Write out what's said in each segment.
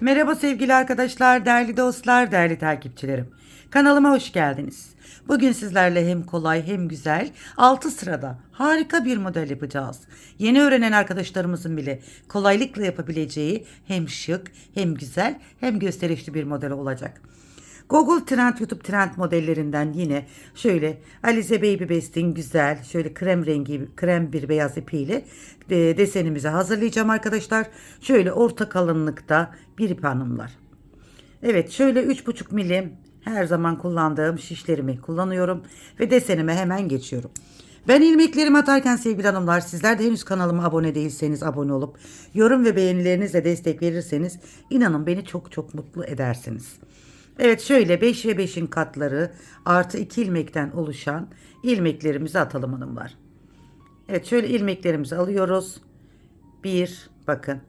Merhaba sevgili arkadaşlar, değerli dostlar, değerli takipçilerim. Kanalıma hoş geldiniz. Bugün sizlerle hem kolay hem güzel 6 sırada harika bir model yapacağız. Yeni öğrenen arkadaşlarımızın bile kolaylıkla yapabileceği hem şık hem güzel hem gösterişli bir model olacak. Google Trend YouTube Trend modellerinden yine şöyle Alize Baby Best'in güzel şöyle krem rengi krem bir beyaz ipiyle e, desenimizi hazırlayacağım arkadaşlar. Şöyle orta kalınlıkta bir ip hanımlar. Evet şöyle 3,5 milim her zaman kullandığım şişlerimi kullanıyorum ve desenime hemen geçiyorum. Ben ilmeklerimi atarken sevgili hanımlar sizler de henüz kanalıma abone değilseniz abone olup yorum ve beğenilerinizle destek verirseniz inanın beni çok çok mutlu edersiniz. Evet şöyle 5 ve 5'in katları artı 2 ilmekten oluşan ilmeklerimizi atalım hanımlar. Evet şöyle ilmeklerimizi alıyoruz. 1 bakın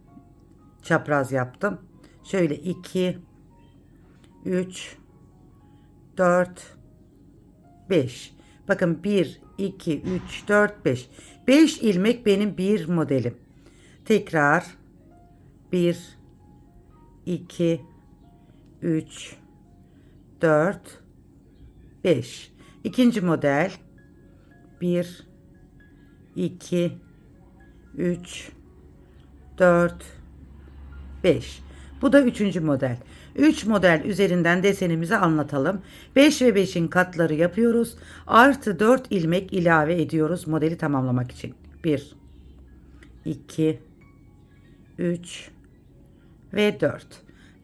çapraz yaptım. Şöyle 2 3 4 5 bakın 1 2 3 4 5 5 ilmek benim bir modelim. Tekrar 1 2 3 4 5 İkinci model 1 2 3 4 5 bu da üçüncü model. 3 model üzerinden desenimizi anlatalım. 5 ve 5'in katları yapıyoruz. Artı 4 ilmek ilave ediyoruz modeli tamamlamak için. 1 2 3 ve 4.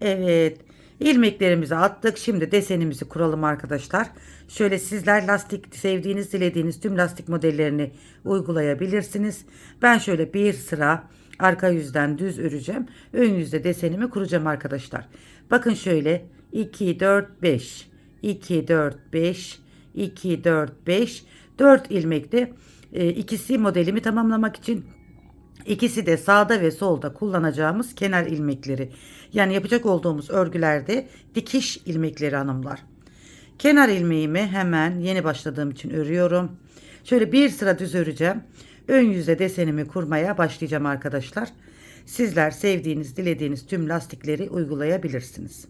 Evet. İlmeklerimizi attık. Şimdi desenimizi kuralım arkadaşlar. Şöyle sizler lastik sevdiğiniz, dilediğiniz tüm lastik modellerini uygulayabilirsiniz. Ben şöyle bir sıra arka yüzden düz öreceğim. Ön yüzde desenimi kuracağım arkadaşlar. Bakın şöyle 2 4 5 2 4 5 2 4 5 4 ilmekte e, ikisi modelimi tamamlamak için İkisi de sağda ve solda kullanacağımız kenar ilmekleri. Yani yapacak olduğumuz örgülerde dikiş ilmekleri hanımlar. Kenar ilmeğimi hemen yeni başladığım için örüyorum. Şöyle bir sıra düz öreceğim. Ön yüze desenimi kurmaya başlayacağım arkadaşlar. Sizler sevdiğiniz, dilediğiniz tüm lastikleri uygulayabilirsiniz.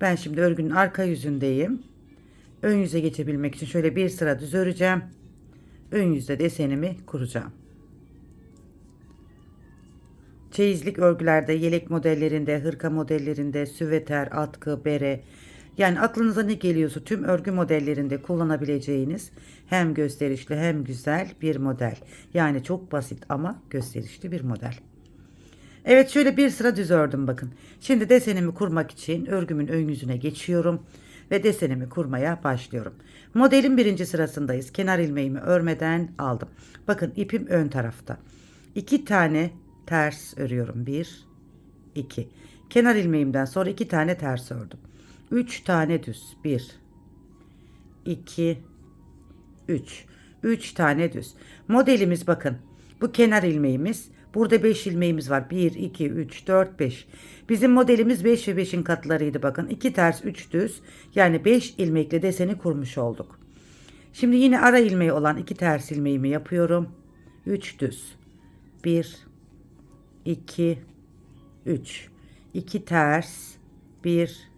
Ben şimdi örgünün arka yüzündeyim. Ön yüze geçebilmek için şöyle bir sıra düz öreceğim. Ön yüzde desenimi kuracağım. Çeyizlik örgülerde, yelek modellerinde, hırka modellerinde, süveter, atkı, bere yani aklınıza ne geliyorsa tüm örgü modellerinde kullanabileceğiniz hem gösterişli hem güzel bir model. Yani çok basit ama gösterişli bir model. Evet şöyle bir sıra düz ördüm bakın. Şimdi desenimi kurmak için örgümün ön yüzüne geçiyorum ve desenimi kurmaya başlıyorum. Modelin birinci sırasındayız. Kenar ilmeğimi örmeden aldım. Bakın ipim ön tarafta. İki tane ters örüyorum. 1 2 kenar ilmeğimden sonra iki tane ters ördüm. 3 tane düz. 1 2 3 3 tane düz. Modelimiz bakın. Bu kenar ilmeğimiz. Burada 5 ilmeğimiz var. 1 2 3 4 5. Bizim modelimiz 5 ve 5'in katlarıydı bakın. 2 ters 3 düz. Yani 5 ilmekle deseni kurmuş olduk. Şimdi yine ara ilmeği olan iki ters ilmeğimi yapıyorum. 3 düz. 1 2 3 2 ters 1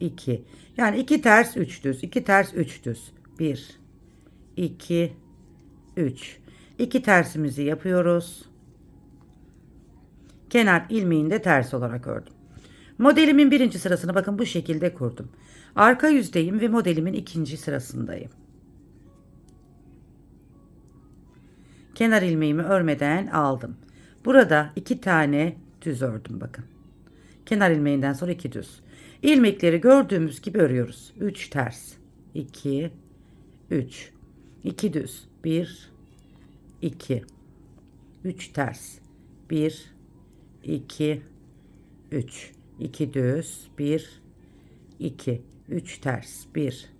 2 yani 2 ters 3 düz. 2 ters 3 düz. 1 2 3 2 tersimizi yapıyoruz. Kenar ilmeğini de ters olarak ördüm. Modelimin birinci sırasını bakın bu şekilde kurdum. Arka yüzdeyim ve modelimin ikinci sırasındayım. Kenar ilmeğimi örmeden aldım Burada iki tane düz ördüm bakın. Kenar ilmeğinden sonra iki düz. İlmekleri gördüğümüz gibi örüyoruz. 3 ters. 2 3 2 düz. 1 2 3 ters. 1 2 3 2 düz. 1 2 3 ters. 1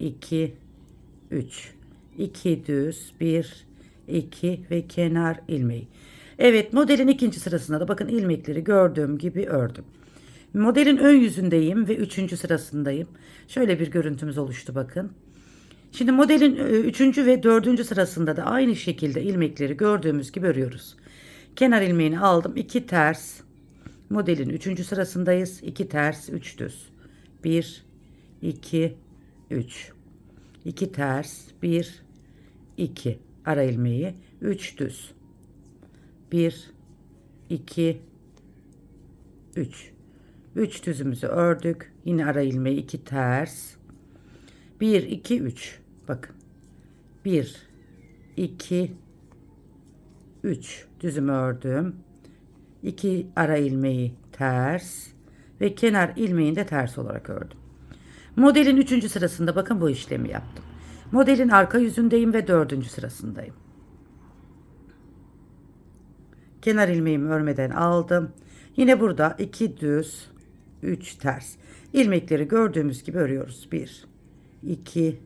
2 3 2 düz. 1 2 ve kenar ilmeği. Evet modelin ikinci sırasında da bakın ilmekleri gördüğüm gibi ördüm. Modelin ön yüzündeyim ve üçüncü sırasındayım. Şöyle bir görüntümüz oluştu bakın. Şimdi modelin e, üçüncü ve dördüncü sırasında da aynı şekilde ilmekleri gördüğümüz gibi örüyoruz. Kenar ilmeğini aldım. iki ters. Modelin 3. sırasındayız. 2 ters, 3 düz. 1 2 3 2 ters, 1 2 ara ilmeği, 3 düz. 1 2 3 3 düzümüzü ördük. Yine ara ilmeği 2 ters. 1 2 3 bakın. 1 2 3 düzümü ördüm. 2 ara ilmeği ters ve kenar ilmeğini de ters olarak ördüm. Modelin 3. sırasında bakın bu işlemi yaptım. Modelin arka yüzündeyim ve 4. sırasındayım. Kenar ilmeğimi örmeden aldım. Yine burada 2 düz, 3 ters. İlmekleri gördüğümüz gibi örüyoruz. 1 2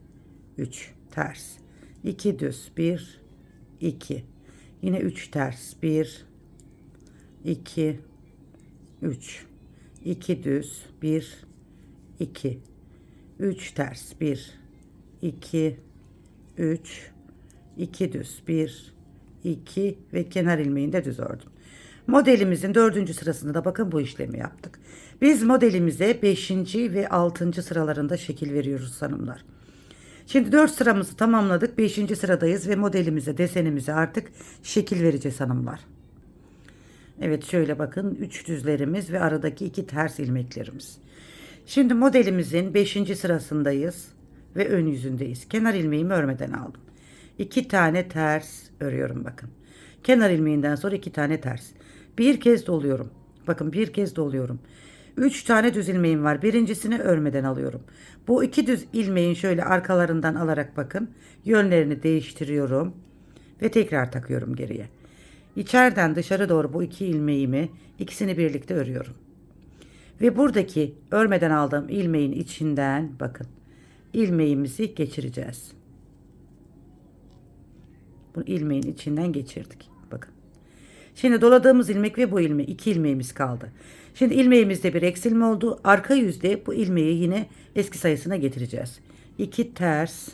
3 ters. 2 düz, 1 2 Yine 3 ters. 1 2 3 2 düz, 1 2 3 ters. 1 2 3 2 düz, 1 2 ve kenar ilmeğini de düz ördüm. Modelimizin dördüncü sırasında da bakın bu işlemi yaptık. Biz modelimize 5. ve 6. sıralarında şekil veriyoruz hanımlar. Şimdi 4 sıramızı tamamladık. 5. sıradayız ve modelimize, desenimize artık şekil vereceğiz hanımlar. Evet şöyle bakın 3 düzlerimiz ve aradaki 2 ters ilmeklerimiz. Şimdi modelimizin 5. sırasındayız ve ön yüzündeyiz. Kenar ilmeğimi örmeden aldım. 2 tane ters örüyorum bakın. Kenar ilmeğinden sonra 2 tane ters. Bir kez doluyorum. Bakın bir kez doluyorum. 3 tane düz ilmeğim var. Birincisini örmeden alıyorum. Bu iki düz ilmeğin şöyle arkalarından alarak bakın. Yönlerini değiştiriyorum. Ve tekrar takıyorum geriye. İçeriden dışarı doğru bu iki ilmeğimi ikisini birlikte örüyorum. Ve buradaki örmeden aldığım ilmeğin içinden bakın ilmeğimizi geçireceğiz. Bu ilmeğin içinden geçirdik. Bakın. Şimdi doladığımız ilmek ve bu ilmek iki ilmeğimiz kaldı. Şimdi ilmeğimizde bir eksilme oldu. Arka yüzde bu ilmeği yine eski sayısına getireceğiz. 2 ters.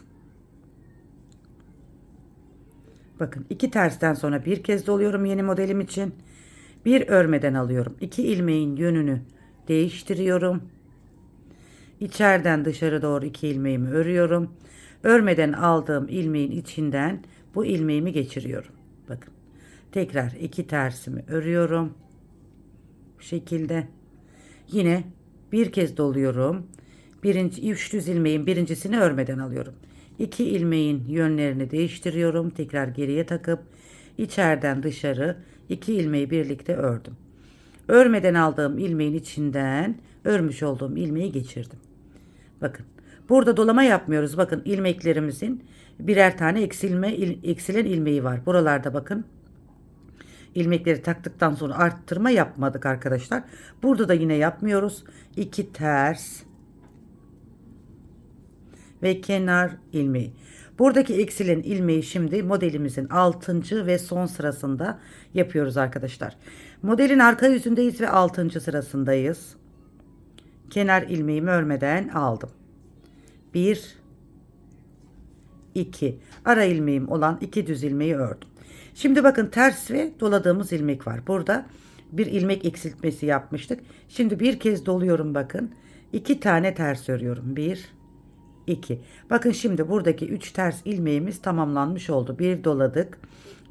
Bakın iki tersten sonra bir kez doluyorum yeni modelim için. Bir örmeden alıyorum. İki ilmeğin yönünü değiştiriyorum. İçeriden dışarı doğru iki ilmeğimi örüyorum. Örmeden aldığım ilmeğin içinden bu ilmeğimi geçiriyorum. Bakın. Tekrar iki tersimi örüyorum. Bu şekilde. Yine bir kez doluyorum. Birinci, üç düz ilmeğin birincisini örmeden alıyorum. İki ilmeğin yönlerini değiştiriyorum. Tekrar geriye takıp içeriden dışarı iki ilmeği birlikte ördüm. Örmeden aldığım ilmeğin içinden örmüş olduğum ilmeği geçirdim. Bakın. Burada dolama yapmıyoruz. Bakın ilmeklerimizin birer tane eksilme il, eksilen ilmeği var. Buralarda bakın ilmekleri taktıktan sonra arttırma yapmadık arkadaşlar. Burada da yine yapmıyoruz. 2 ters ve kenar ilmeği. Buradaki eksilen ilmeği şimdi modelimizin 6. ve son sırasında yapıyoruz arkadaşlar. Modelin arka yüzündeyiz ve 6. sırasındayız. Kenar ilmeğimi örmeden aldım. 1 2 ara ilmeğim olan iki düz ilmeği ördüm. Şimdi bakın ters ve doladığımız ilmek var. Burada bir ilmek eksiltmesi yapmıştık. Şimdi bir kez doluyorum bakın. iki tane ters örüyorum. 1 2. Bakın şimdi buradaki 3 ters ilmeğimiz tamamlanmış oldu. Bir doladık.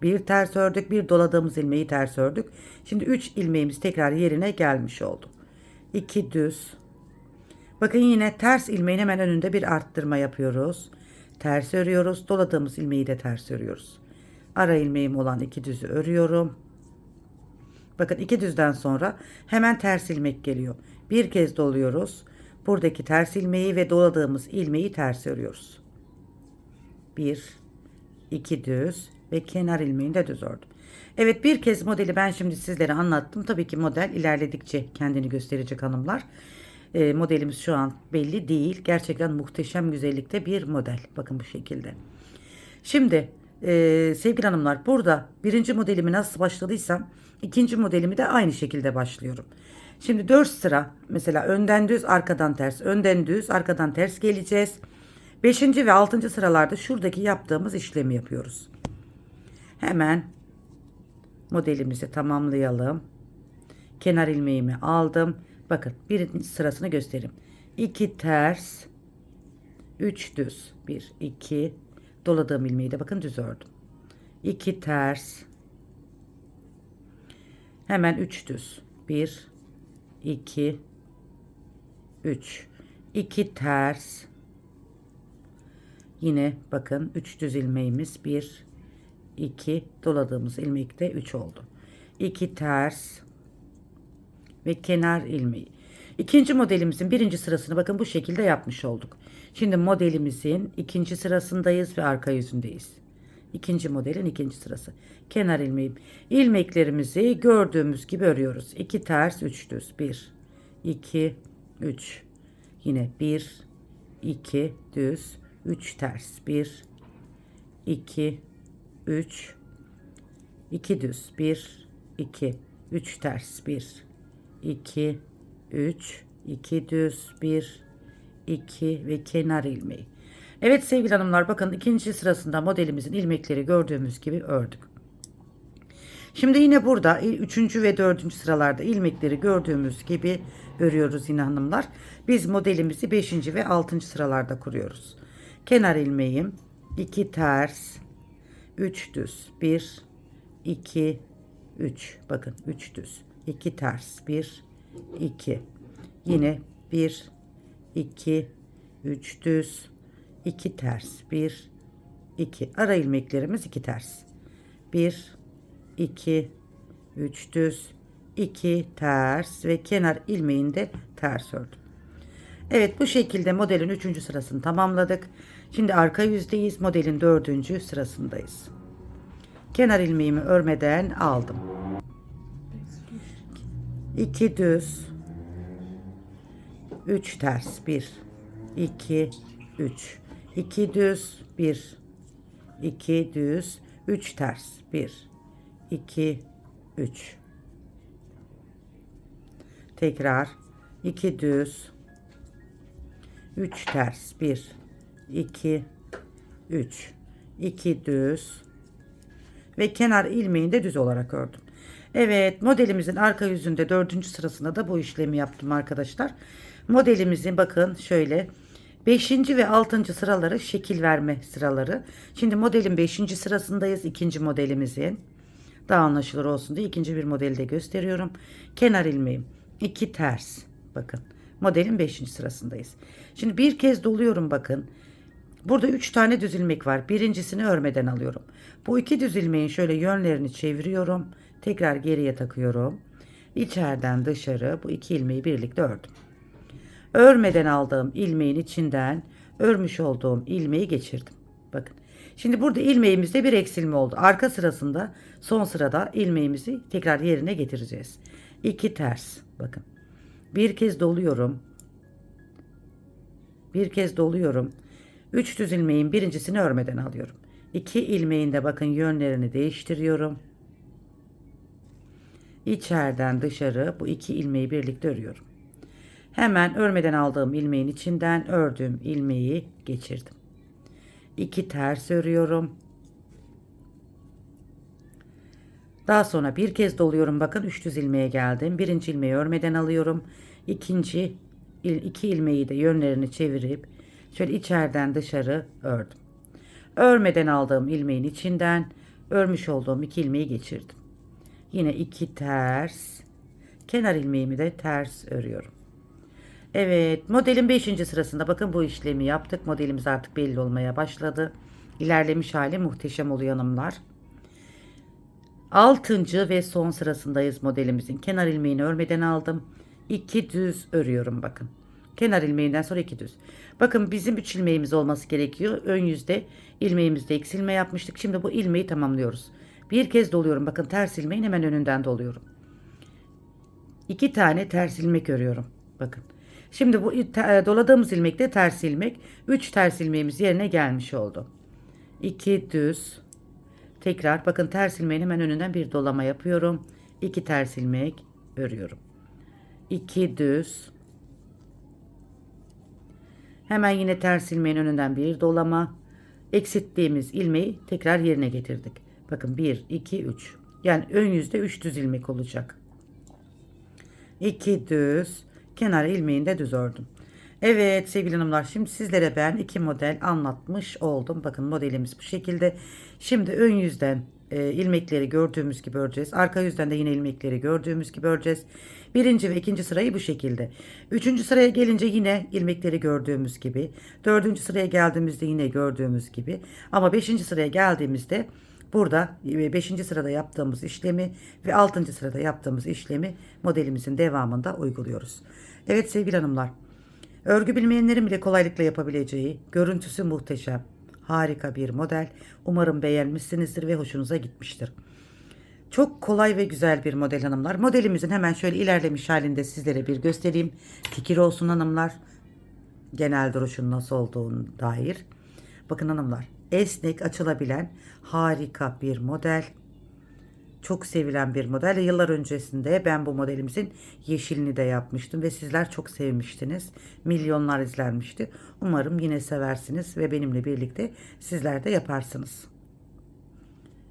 Bir ters ördük. Bir doladığımız ilmeği ters ördük. Şimdi 3 ilmeğimiz tekrar yerine gelmiş oldu. 2 düz. Bakın yine ters ilmeğin hemen önünde bir arttırma yapıyoruz. Ters örüyoruz. Doladığımız ilmeği de ters örüyoruz. Ara ilmeğim olan iki düzü örüyorum. Bakın iki düzden sonra hemen ters ilmek geliyor. Bir kez doluyoruz. Buradaki ters ilmeği ve doladığımız ilmeği ters örüyoruz. Bir, iki düz ve kenar ilmeğini de düz ördüm. Evet bir kez modeli ben şimdi sizlere anlattım. Tabii ki model ilerledikçe kendini gösterecek hanımlar. E, modelimiz şu an belli değil. Gerçekten muhteşem güzellikte bir model. Bakın bu şekilde. Şimdi e, sevgili hanımlar burada birinci modelimi nasıl başladıysam ikinci modelimi de aynı şekilde başlıyorum. Şimdi 4 sıra mesela önden düz arkadan ters önden düz arkadan ters geleceğiz. 5. ve 6. sıralarda şuradaki yaptığımız işlemi yapıyoruz. Hemen modelimizi tamamlayalım. kenar ilmeğimi aldım. Bakın birinci sırasını göstereyim. 2 ters 3 düz. 1 2 doladığım ilmeği de bakın düz ördüm. 2 ters hemen 3 düz. 1 2 3 2 ters. Yine bakın 3 düz ilmeğimiz. 1 2 doladığımız ilmekte 3 oldu. 2 ters ve kenar ilmeği. İkinci modelimizin birinci sırasını bakın bu şekilde yapmış olduk. Şimdi modelimizin ikinci sırasındayız ve arka yüzündeyiz. İkinci modelin ikinci sırası. Kenar ilmeği. İlmeklerimizi gördüğümüz gibi örüyoruz. 2 ters 3 düz. 1 2 3 yine 1 2 düz 3 ters 1 2 3 2 düz 1 2 3 ters 1 2 3 2 düz 1 2 ve kenar ilmeği. Evet sevgili hanımlar bakın ikinci sırasında modelimizin ilmekleri gördüğümüz gibi ördük. Şimdi yine burada üçüncü ve dördüncü sıralarda ilmekleri gördüğümüz gibi örüyoruz yine hanımlar. Biz modelimizi beşinci ve altıncı sıralarda kuruyoruz. Kenar ilmeğim 2 ters 3 düz 1 2 3 bakın 3 düz 2 ters 1 2 yine 1 2 3 düz 2 ters 1 2 ara ilmeklerimiz 2 ters 1 2 3 düz 2 ters ve kenar ilmeğinde ters ördüm. Evet bu şekilde modelin 3. sırasını tamamladık. Şimdi arka yüzdeyiz. Modelin 4. sırasındayız. Kenar ilmeğimi örmeden aldım. 2 düz. 3 ters. 1 2 3 2 düz. 1 2 düz. 3 ters. 1 2 3 tekrar. 2 düz. 3 ters. 1 2 3 2 düz. Ve kenar ilmeğini de düz olarak ördüm. Evet modelimizin arka yüzünde dördüncü sırasında da bu işlemi yaptım arkadaşlar. Modelimizin bakın şöyle 5. ve 6. sıraları şekil verme sıraları. Şimdi modelin 5. sırasındayız. ikinci modelimizin. Daha anlaşılır olsun diye ikinci bir modeli de gösteriyorum. Kenar ilmeğim 2 ters. Bakın modelin 5. sırasındayız. Şimdi bir kez doluyorum bakın. Burada 3 tane düz ilmek var. Birincisini örmeden alıyorum. Bu iki düz ilmeğin şöyle yönlerini çeviriyorum. Tekrar geriye takıyorum. İçeriden dışarı bu iki ilmeği birlikte ördüm. Örmeden aldığım ilmeğin içinden örmüş olduğum ilmeği geçirdim. Bakın. Şimdi burada ilmeğimizde bir eksilme oldu. Arka sırasında son sırada ilmeğimizi tekrar yerine getireceğiz. İki ters. Bakın. Bir kez doluyorum. Bir kez doluyorum. Üç düz ilmeğin birincisini örmeden alıyorum. İki ilmeğin de bakın yönlerini değiştiriyorum. İçeriden dışarı bu iki ilmeği birlikte örüyorum. Hemen örmeden aldığım ilmeğin içinden ördüğüm ilmeği geçirdim. İki ters örüyorum. Daha sonra bir kez doluyorum. Bakın üç düz ilmeğe geldim. Birinci ilmeği örmeden alıyorum. İkinci iki ilmeği de yönlerini çevirip şöyle içeriden dışarı ördüm. Örmeden aldığım ilmeğin içinden örmüş olduğum iki ilmeği geçirdim. Yine iki ters. Kenar ilmeğimi de ters örüyorum. Evet modelin 5. sırasında bakın bu işlemi yaptık. Modelimiz artık belli olmaya başladı. İlerlemiş hali muhteşem oluyor hanımlar. 6. ve son sırasındayız modelimizin. Kenar ilmeğini örmeden aldım. 2 düz örüyorum bakın. Kenar ilmeğinden sonra 2 düz. Bakın bizim 3 ilmeğimiz olması gerekiyor. Ön yüzde ilmeğimizde eksilme yapmıştık. Şimdi bu ilmeği tamamlıyoruz. Bir kez doluyorum. Bakın ters ilmeğin hemen önünden doluyorum. 2 tane ters ilmek örüyorum. Bakın. Şimdi bu doladığımız ilmekte ters ilmek. 3 ters ilmeğimiz yerine gelmiş oldu. 2 düz. Tekrar bakın ters ilmeğin hemen önünden bir dolama yapıyorum. 2 ters ilmek örüyorum. 2 düz. Hemen yine ters ilmeğin önünden bir dolama. Eksilttiğimiz ilmeği tekrar yerine getirdik. Bakın 1, 2, 3. Yani ön yüzde 3 düz ilmek olacak. 2 düz, kenar ilmeğini de düz ördüm. Evet sevgili hanımlar şimdi sizlere ben iki model anlatmış oldum. Bakın modelimiz bu şekilde. Şimdi ön yüzden e, ilmekleri gördüğümüz gibi öreceğiz. Arka yüzden de yine ilmekleri gördüğümüz gibi öreceğiz. Birinci ve ikinci sırayı bu şekilde. Üçüncü sıraya gelince yine ilmekleri gördüğümüz gibi. Dördüncü sıraya geldiğimizde yine gördüğümüz gibi. Ama beşinci sıraya geldiğimizde burada e, beşinci sırada yaptığımız işlemi ve altıncı sırada yaptığımız işlemi modelimizin devamında uyguluyoruz. Evet sevgili hanımlar. Örgü bilmeyenlerin bile kolaylıkla yapabileceği, görüntüsü muhteşem, harika bir model. Umarım beğenmişsinizdir ve hoşunuza gitmiştir. Çok kolay ve güzel bir model hanımlar. Modelimizin hemen şöyle ilerlemiş halinde sizlere bir göstereyim. Fikir olsun hanımlar. Genel duruşun nasıl olduğunu dair. Bakın hanımlar. Esnek açılabilen harika bir model. Çok sevilen bir model. Yıllar öncesinde ben bu modelimizin yeşilini de yapmıştım ve sizler çok sevmiştiniz. Milyonlar izlenmişti. Umarım yine seversiniz ve benimle birlikte sizler de yaparsınız.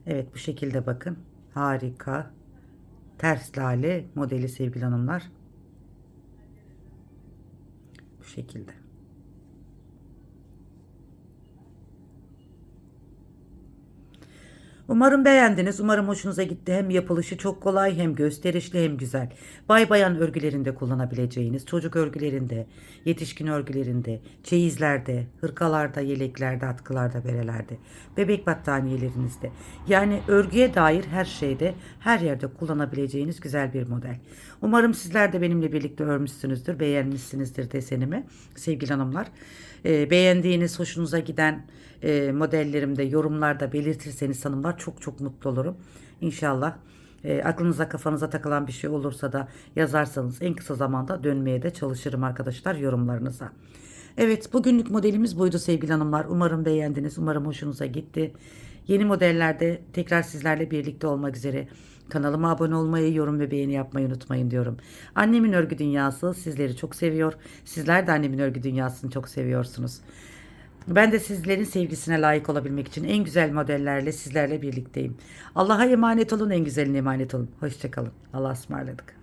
Evet bu şekilde bakın. Harika. Ters lale modeli sevgili hanımlar. Bu şekilde. Umarım beğendiniz. Umarım hoşunuza gitti. Hem yapılışı çok kolay hem gösterişli hem güzel. Bay bayan örgülerinde kullanabileceğiniz, çocuk örgülerinde, yetişkin örgülerinde, çeyizlerde, hırkalarda, yeleklerde, atkılarda, berelerde, bebek battaniyelerinizde. Yani örgüye dair her şeyde, her yerde kullanabileceğiniz güzel bir model. Umarım sizler de benimle birlikte örmüşsünüzdür, beğenmişsinizdir desenimi sevgili hanımlar. Ee, beğendiğiniz, hoşunuza giden e, modellerimde yorumlarda belirtirseniz hanımlar çok çok mutlu olurum. İnşallah e, aklınıza kafanıza takılan bir şey olursa da yazarsanız en kısa zamanda dönmeye de çalışırım arkadaşlar yorumlarınıza. Evet bugünlük modelimiz buydu sevgili hanımlar. Umarım beğendiniz. Umarım hoşunuza gitti. Yeni modellerde tekrar sizlerle birlikte olmak üzere. Kanalıma abone olmayı, yorum ve beğeni yapmayı unutmayın diyorum. Annemin örgü dünyası sizleri çok seviyor. Sizler de annemin örgü dünyasını çok seviyorsunuz. Ben de sizlerin sevgisine layık olabilmek için en güzel modellerle sizlerle birlikteyim. Allah'a emanet olun, en güzeline emanet olun. Hoşçakalın. Allah'a ısmarladık.